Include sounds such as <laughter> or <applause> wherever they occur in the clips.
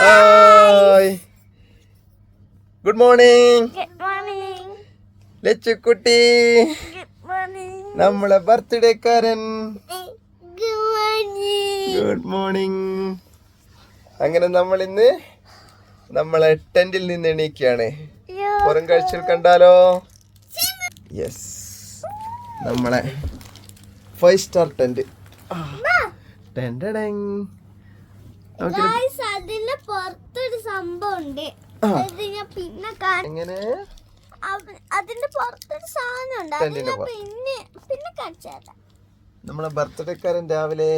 Hi good morning Lachukutty നമ്മളെ ബർത്ത്ഡേക്കാരൻ good morning good morning അങ്ങനെ നമ്മൾ ഇന്ന് നമ്മളെ ടെന്റിൽ നിന്ന് എണീക്കുകയാണ്. പുറം കാഴ്ചയിൽ കണ്ടാലോ? യെസ് നമ്മളെ five star tent tent guys അതിന്റെ പുറത്തൊരു സംഭവം ഉണ്ട്. പിന്നെ കാണി എങ്ങനെ? അതിന്റെ പുറത്തൊരു സാധനം ഉണ്ട്. പിന്നെ പിന്നെ കാണിച്ചു നമ്മളെ ബർത്ത്ഡേക്കാരൻ രാവിലെ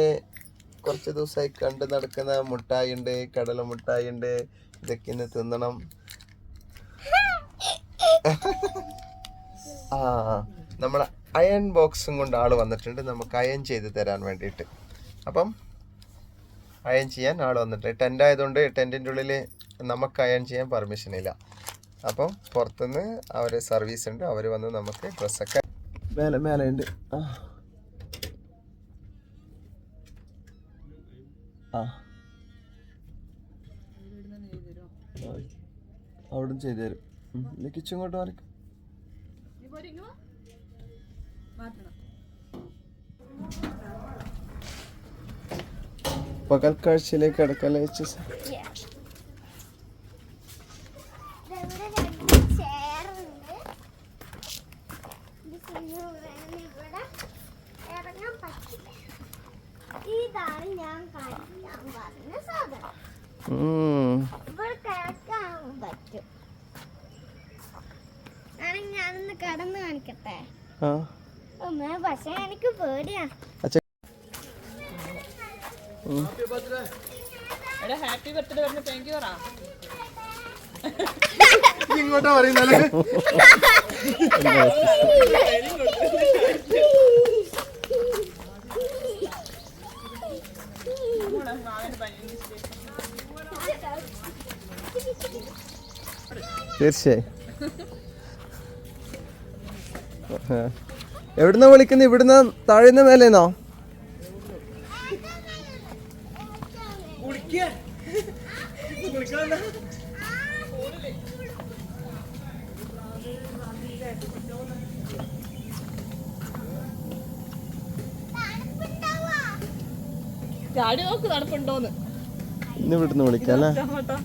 കുറച്ച് ദിവസമായി കണ്ടു നടക്കുന്ന മുട്ടായി ഉണ്ട് കടല മുട്ടായി ഉണ്ട് ഇതൊക്കെ ഇന്ന് തിന്നണം. <laughs> ആ നമ്മളെ അയൺ ബോക്സും കൊണ്ട് ആൾ വന്നിട്ടുണ്ട്. നമുക്ക് അയൺ ചെയ്ത് തരാൻ വേണ്ടിയിട്ട്. അപ്പം അയൺ ചെയ്യാൻ ആൾ വന്നിട്ട്. ടെന്റ് ആയതുകൊണ്ട് ടെന്റിന്റെ ഉള്ളിൽ നമുക്ക് അയൺ ചെയ്യാൻ പെർമിഷൻ ഇല്ല. അപ്പം പുറത്തുനിന്ന് അവർ സർവീസ് ഉണ്ട്. അവർ വന്ന് നമുക്ക് ഡ്രസ്സൊക്കെ മേലെ മേലെ ഉണ്ട്. ആ. ആ. ചെയ്തു തരും. കിച്ചു ഇങ്ങോട്ട് മാറി പകൽ കാഴ്ചയിലേക്ക് കടക്കല്ലേ ഇതാണ് ഞാൻ കാണിക്കാൻ പറഞ്ഞ സാധനം ഇവിടെ കിടക്കാൻ പറ്റും ആണെങ്കിൽ ഞാനൊന്ന് കിടന്ന് കാണിക്കട്ടെ പക്ഷെ എനിക്ക് പേടിയാ. അച്ഛ ഹാപ്പി ബർത്ത്ഡേ പറഞ്ഞ താങ്ക് യു പറ. ഇങ്ങോട്ടാ പറയുന്നല്ലേ തീർച്ചയായും. എവിടുന്ന വിളിക്കുന്നത് ഇവിടുന്ന് താഴെന്ന് മേലേന്നോ? ഇന്ന് ഇവിടുന്ന് വിളിക്കാം അല്ലേ? കേട്ടോ.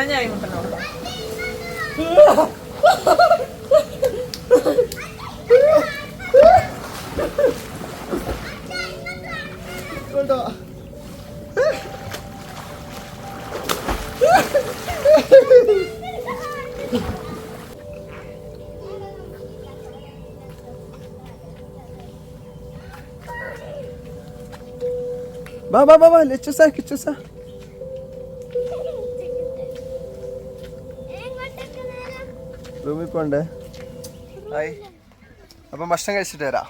മിസ്സായി പോയി സാധനം ആ ഞാൻ ചായ മുട്ടണോ വാ വാ വാ വാ ലച്ചുസ കിച്ചുസ. റൂമിൽ പോണ്ടേ ഹായ്. അപ്പം ഭക്ഷണം കഴിച്ചിട്ട് വരാം.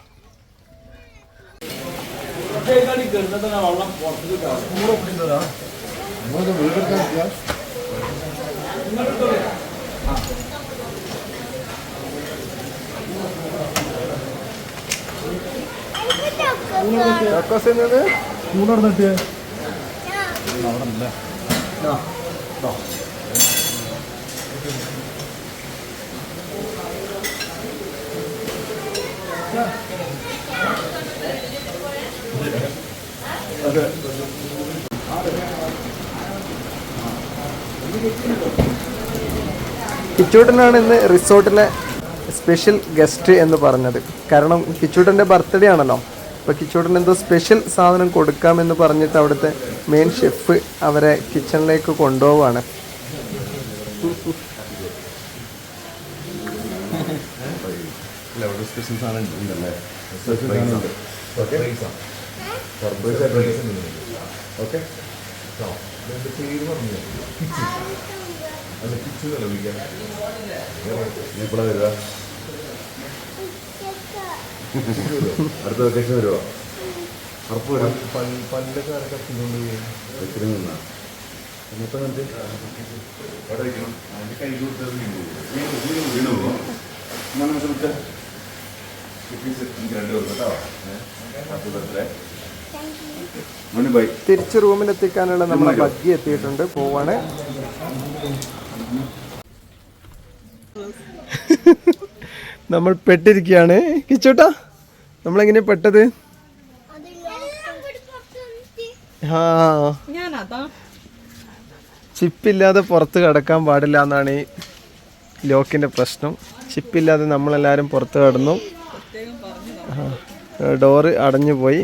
ചക്കോസിൽ കിച്ചൂട്ടനാണ് ഇന്ന് റിസോർട്ടിലെ സ്പെഷ്യൽ ഗസ്റ്റ് എന്ന് പറഞ്ഞത്. കാരണം കിച്ചൂട്ടന്റെ ബർത്ത്ഡേ ആണല്ലോ. അപ്പോൾ കിച്ചൂട്ടൻ എന്തോ സ്പെഷ്യൽ സാധനം കൊടുക്കാമെന്ന് പറഞ്ഞിട്ട് അവിടുത്തെ മെയിൻ ഷെഫ് അവരെ കിച്ചണിലേക്ക് കൊണ്ടുപോവാണ്. സ്പെഷ്യൽ സാധനം ഉണ്ടല്ലേ? ഓക്കെ വരിക? അടുത്ത വെക്കേഷൻ വരുമോ ഉറപ്പ് വരും. പല്ലൊക്കെ വെച്ചിട്ട് നിന്നാ. എന്നിട്ട് എന്നിട്ട് അവിടെ വയ്ക്കണം അതിന്റെ കൈ കൊടുത്തത് വീണു. വീണു നമുക്ക് രണ്ട് പേർക്ക് കേട്ടോ ഹാപ്പി ബർത്ത്ഡേ മണി ബൈ തിരിച്ച് റൂമിലെത്തിക്കാനുള്ള നമ്മളെ ബഗ്ഗി എത്തിയിട്ടുണ്ട്. പോവാണ്. നമ്മൾ പെട്ടിരിക്കുകയാണ്. കിച്ചോട്ടാ നമ്മളെങ്ങനെ പെട്ടത്? ആ. ഞാൻ അതാ ചിപ്പില്ലാതെ പുറത്ത് കടക്കാൻ പാടില്ല എന്നാണ് ഈ ലോക്കിന്റെ പ്രശ്നം. ചിപ്പില്ലാതെ നമ്മളെല്ലാവരും പുറത്ത് കടന്നു. ഡോറ് അടഞ്ഞു പോയി.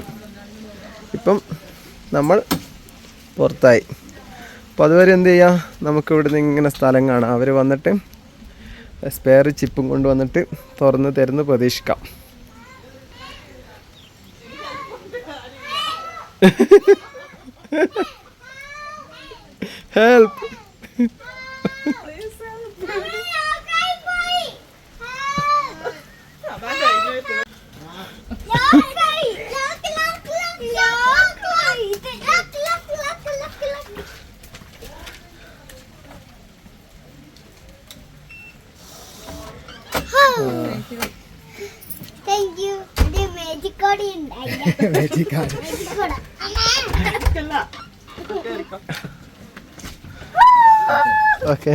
ഇപ്പം നമ്മൾ പുറത്തായി. അപ്പോൾ അതുവരെ എന്ത് ചെയ്യാം? നമുക്ക് ഇവിടുന്ന് ഇങ്ങനെ സ്ഥലം കാണാം. അവർ വന്നിട്ട് സ്പെയർ ചിപ്പും കൊണ്ടുവന്നിട്ട് തുറന്ന് തരുന്ന് പ്രതീക്ഷിക്കാം. <laughs> ഹെൽപ്പ് അതാ കഴിഞ്ഞു ലോക്കായി lock lock lock ലോക്കായി lock lock lock lock lock thank you ഇത് മാജിക് കോടി ഓക്കെ.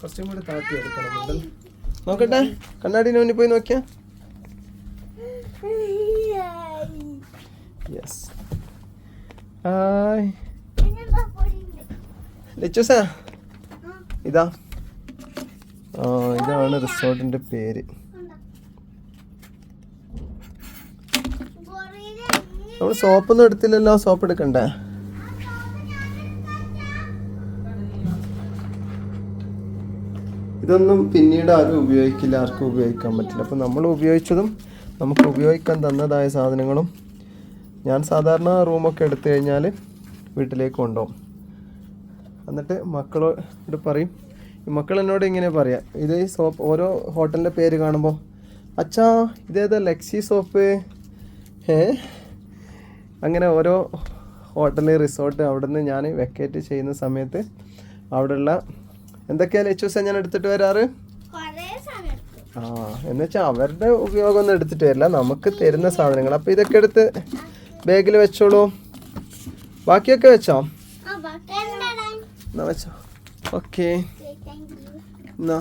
കുറച്ചും കൂടി താത്തി എടുക്കണം നോക്കട്ടെ. കണ്ണാടി മുന്നിൽ പോയി നോക്കിയാ. Yes hi ലച്ചൂസാ. ഇതാ. ഇതാണ് റിസോർട്ടിന്റെ പേര്. നമ്മൾ സോപ്പൊന്നും എടുത്തില്ലല്ലോ സോപ്പ് എടുക്കണ്ടേ? ഇതൊന്നും പിന്നീട് ആരും ഉപയോഗിക്കില്ല ആർക്കും ഉപയോഗിക്കാൻ പറ്റില്ല. അപ്പോൾ നമ്മൾ ഉപയോഗിച്ചതും നമുക്ക് ഉപയോഗിക്കാൻ തന്നതായ സാധനങ്ങളും ഞാൻ സാധാരണ റൂമൊക്കെ എടുത്തു കഴിഞ്ഞാൽ വീട്ടിലേക്ക് കൊണ്ടുപോകും. എന്നിട്ട് മക്കളോട് പറയും മക്കൾ എന്നോട് ഇങ്ങനെ പറയാം ഇത് സോപ്പ് ഓരോ ഹോട്ടലിന്റെ പേര് കാണുമ്പോൾ അച്ഛാ ഇതേതാ ലക്സി സോപ്പ് ഏ അങ്ങനെ ഓരോ ഹോട്ടൽ റിസോർട്ട് അവിടെ നിന്ന് ഞാൻ വെക്കേറ്റ് ചെയ്യുന്ന സമയത്ത് അവിടെയുള്ള എന്തൊക്കെയാണ് ലച്ചൂസ ഞാൻ എടുത്തിട്ട് വരാറ്. ആ എന്നുവെച്ചാൽ അവരുടെ ഉപയോഗമൊന്നും എടുത്തിട്ട് വരില്ല. നമുക്ക് തരുന്ന സാധനങ്ങൾ അപ്പോൾ ഇതൊക്കെ എടുത്ത് ബാഗിൽ വെച്ചോളൂ. ബാക്കിയൊക്കെ വെച്ചോ? എന്നാ വെച്ചോ. ഓക്കെ. എന്നാ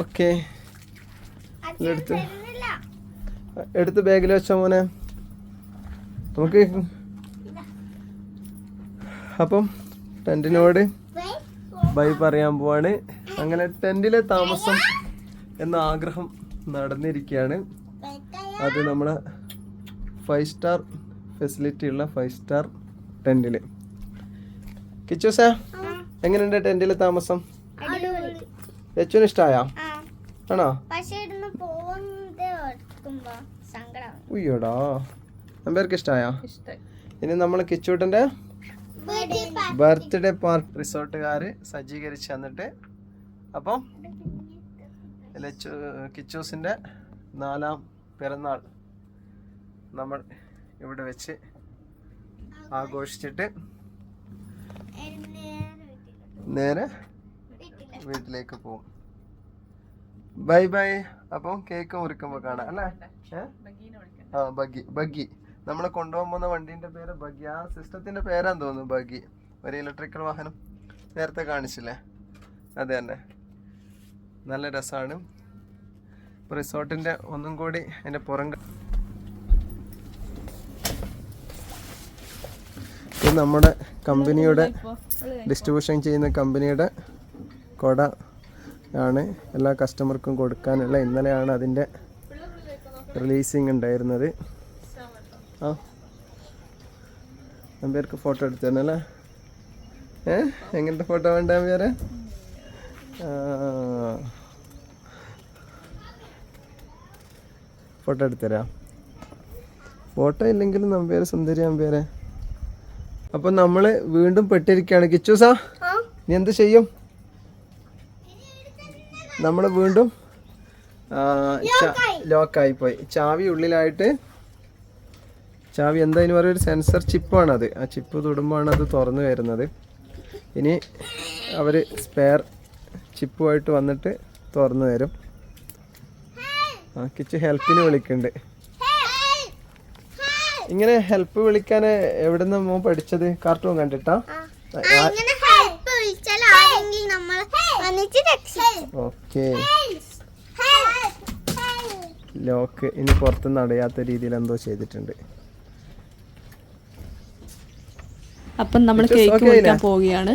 ഓക്കെ. എടുത്ത്. എടുത്ത് ബാഗിൽ വെച്ചോ മോനെ. നമുക്ക് അപ്പം ടെന്റിനോട് ബൈ പറയാൻ പോവാണ്. അങ്ങനെ ടെന്റിലെ താമസം എന്ന ആഗ്രഹം നടന്നിരിക്കുകയാണ് അത് നമ്മളെ ഫൈവ് സ്റ്റാർ ഫെസിലിറ്റി ഉള്ള ഫൈവ് സ്റ്റാർ ടെന്റിൽ കിച്ചൂസ എങ്ങനെയുണ്ട് ടെന്റിലെ താമസം? ലച്ചുവിന് ഇഷ്ടമായോ ആണോ? ഉയ്യോടാ. നമ്പേർക്ക് ഇഷ്ടമായോ ഇനി നമ്മൾ കിച്ചൂട്ടന്റെ ബർത്ത്ഡേ പാർട്ടി റിസോർട്ടുകാർ സജ്ജീകരിച്ച് തന്നിട്ട് അപ്പം കിച്ചൂസിന്റെ കിച്ചൂസിന്റെ നാലാം പിറന്നാൾ നമ്മൾ ഇവിടെ വെച്ച് ആഘോഷിച്ചിട്ട് നേരെ വീട്ടിലേക്ക് പോകും ബൈ ബൈ. അപ്പം കേക്ക് മുറിക്കുമ്പോൾ കാണാം. അല്ലേ? ആ ബഗ്ഗി ബഗ്ഗി നമ്മളെ കൊണ്ടുപോകാൻ പോകുന്ന വണ്ടീന്റെ പേര് ബഗി. ആ സിസ്റ്റത്തിന്റെ പേരാന്ന് തോന്നുന്നു ബഗി. ഒരു ഇലക്ട്രിക്കൽ വാഹനം. നേരത്തെ കാണിച്ചില്ലേ? അതെ തന്നെ നല്ല രസമാണ് റിസോർട്ടിന്റെ ഒന്നും കൂടി അതിന്റെ പുറം ഇത് നമ്മുടെ കമ്പനിയുടെ ഡിസ്ട്രിബ്യൂഷൻ ചെയ്യുന്ന കമ്പനിയുടെ കൊട ആണ്. എല്ലാ കസ്റ്റമർക്കും കൊടുക്കാനുള്ള ഇന്നലെയാണ് അതിന്റെ റിലീസിങ് ഉണ്ടായിരുന്നത്. ആ. പേർക്ക് ഫോട്ടോ എടുത്തു തരണല്ലേ ഏ? എങ്ങനത്തെ ഫോട്ടോ വേണ്ട പേരെ ഫോട്ടോ എടുത്തുതരാം ഫോട്ടോ ഇല്ലെങ്കിലും നമ്പേരെ സുന്ദരി നമ്പേരെ അപ്പൊ നമ്മൾ വീണ്ടും പെട്ടിരിക്കുകയാണ് കിച്ചൂസാ നീ എന്ത് ചെയ്യും? നമ്മൾ വീണ്ടും ലോക്കായി പോയി. ചാവി ഉള്ളിലായിട്ട് ചാവി എന്തായാലും പറയുക ഒരു സെൻസർ ചിപ്പാണത് ആ ചിപ്പ് തൊടുമ്പോഴാണ് അത് തുറന്നു വരുന്നത്. ഇനി അവർ സ്പെയർ ചിപ്പുമായിട്ട് വന്നിട്ട് തുറന്നു തരും. ആ കിച്ച് ഹെൽപ്പിന് വിളിക്കുന്നുണ്ട് ഇങ്ങനെ ഹെൽപ്പ് വിളിക്കാൻ എവിടെ നിന്ന് മോ പഠിച്ചത്? കാർട്ടൂൺ കണ്ടിട്ടാ? ഓക്കെ ലോക്ക് ഇനി പുറത്തുനിന്ന് അടയാത്ത രീതിയിൽ എന്തോ ചെയ്തിട്ടുണ്ട്. അപ്പം നമ്മൾ കേക്ക് മുറിക്കാൻ അല്ലേ? പോവുകയാണ്.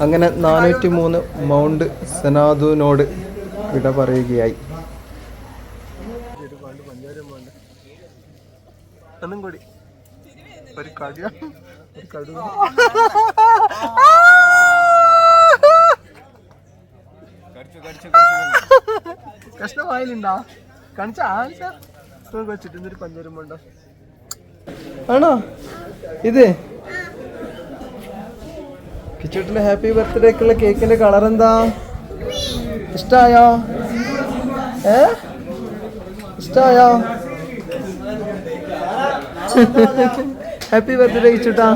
അങ്ങനെ നാനൂറ്റി മൂന്ന് മൗണ്ട് സനാദുനോട് വിട പറയുകയായി. ഒന്നും കൂടി. ഒരു കടി. ഒരു കടു. കഷ്ണം വായിലുണ്ടോ കാണിച്ച വെച്ചിട്ട് എന്തൊരു പഞ്ചരുമുണ്ടോ ആണോ? ഇത്? കിച്ചൂട്ടിലെ ഹാപ്പി ബർത്ത്ഡേക്കുള്ള കേക്കിന്റെ കളർ എന്താ? ഇഷ്ടായോ? ഏ? ഇഷ്ടായോ? <laughs> Happy birthday ഇച്ചുട്ടാ.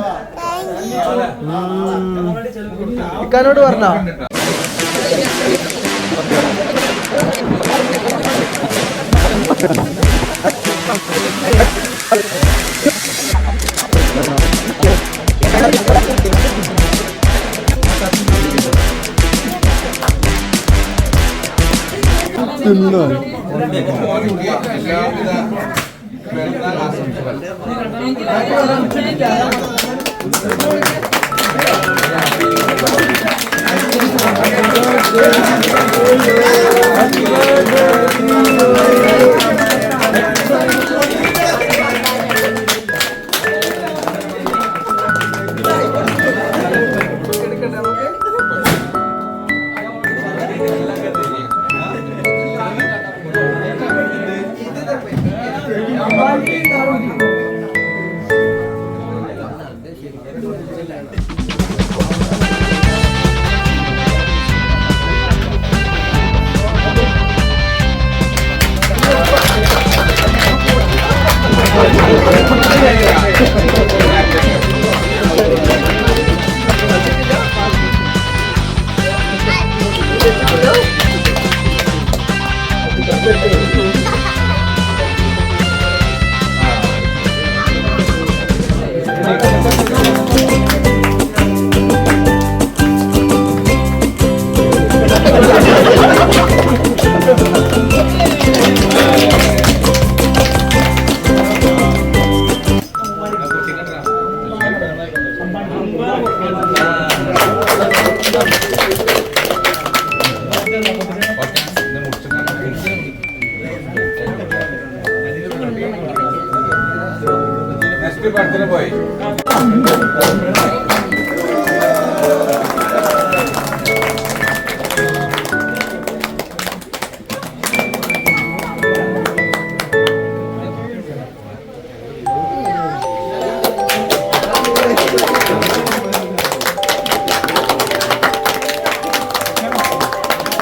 ഇക്കാനോട് പറഞ്ഞോ? നെക്സ്റ്റ്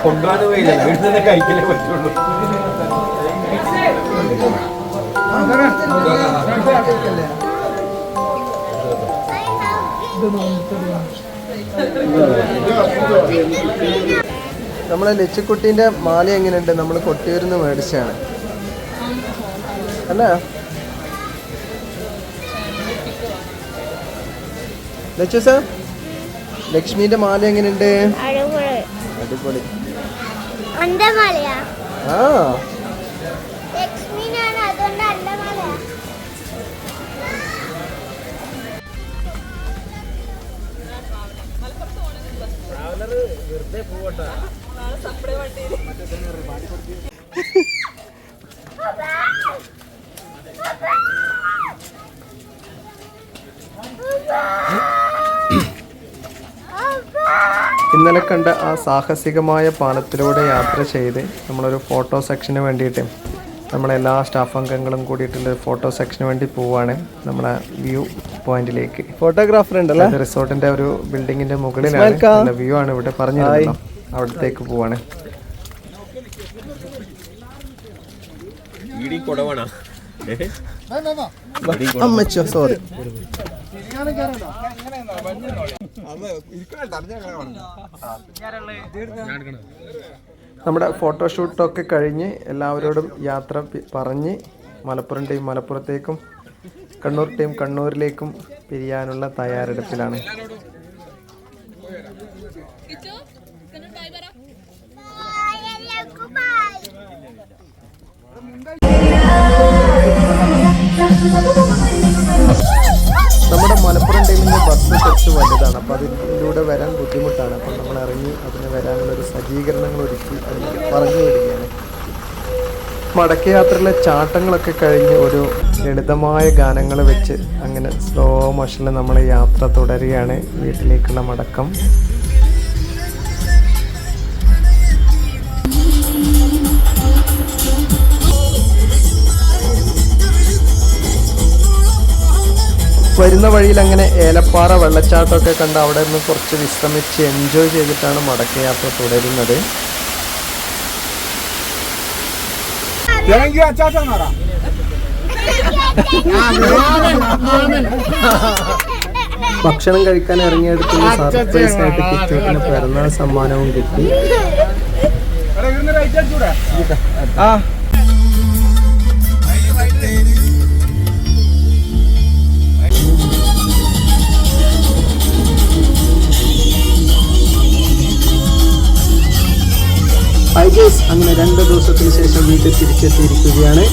കൊണ്ടുപോകാൻ പോയില്ല? വീട്ടിൽ നിന്ന് കഴിക്കലേ പറ്റുള്ളൂ. നമ്മളെ ലച്ചുക്കുട്ടീന്റെ മാല എങ്ങനെയുണ്ട്? നമ്മൾ കൊട്ടിയൂരിന്ന് മേടിച്ചാണ് അല്ല? ലച്ചു സാർ ലക്ഷ്മിന്റെ മാല എങ്ങനെയുണ്ട്? അടിപൊളി. അടിപൊളി അണ്ടമാലയാ ആ. ആ സാഹസികമായ പാലത്തിലൂടെ യാത്ര ചെയ്ത് നമ്മളൊരു ഫോട്ടോ സെക്ഷന് വേണ്ടിയിട്ട് നമ്മളെല്ലാ സ്റ്റാഫ് അംഗങ്ങളും കൂടിയിട്ടുള്ള ഫോട്ടോ സെക്ഷന് വേണ്ടി പോവാണ് നമ്മുടെ വ്യൂ പോയിന്റിലേക്ക്. ഫോട്ടോഗ്രാഫർ ഉണ്ടല്ലോ? റിസോർട്ടിന്റെ ഒരു ബിൽഡിങ്ങിന്റെ മുകളിലാണ്. വ്യൂ ആണ് ഇവിടെ പറഞ്ഞു അവിടത്തേക്ക് പോവാണ്. അമ്മച്ചോ സോറി നമ്മുടെ ഫോട്ടോഷൂട്ടൊക്കെ കഴിഞ്ഞ് എല്ലാവരോടും യാത്ര പറഞ്ഞ് മലപ്പുറം ടീം മലപ്പുറത്തേക്കും കണ്ണൂർ ടീം കണ്ണൂരിലേക്കും പിരിയാനുള്ള തയ്യാറെടുപ്പിലാണ്. നമ്മുടെ മലപ്പുറം ടീമിന്റെ ബസ് കുറച്ച് വലുതാണ്. അപ്പോൾ അതിലൂടെ വരാൻ ബുദ്ധിമുട്ടാണ്. അപ്പോൾ നമ്മൾ ഇറങ്ങി അതിന് വരാനുള്ള ഒരു സജ്ജീകരണങ്ങൾ ഒരുക്കി അതിന് പറഞ്ഞു വരികയാണ് മടക്കയാത്രയിലെ ചാട്ടങ്ങളൊക്കെ കഴിഞ്ഞ് ഒരു ലളിതമായ ഗാനങ്ങൾ വെച്ച് അങ്ങനെ സ്ലോ മോഷനിൽ നമ്മൾ യാത്ര തുടരുകയാണ്. വീട്ടിലേക്കുള്ള മടക്കം. വരുന്ന വഴിയിൽ അങ്ങനെ ഏലപ്പാറ വെള്ളച്ചാട്ടമൊക്കെ കണ്ട് അവിടെ നിന്ന് കുറച്ച് വിശ്രമിച്ച് എൻജോയ് ചെയ്തിട്ടാണ് മടക്കയാത്ര തുടരുന്നത്. ഭക്ഷണം കഴിക്കാൻ ഇറങ്ങിയെടുക്കുന്ന സർപ്രൈസ് ആയിട്ട് കിച്ചോട്ടിന് പിറന്നാൾ സമ്മാനവും കിട്ടി. ആ. ഐ അങ്ങനെ രണ്ട് ദിവസത്തിന് ശേഷം വീട്ടിൽ തിരിച്ചെത്തിയിരിക്കുകയാണ്.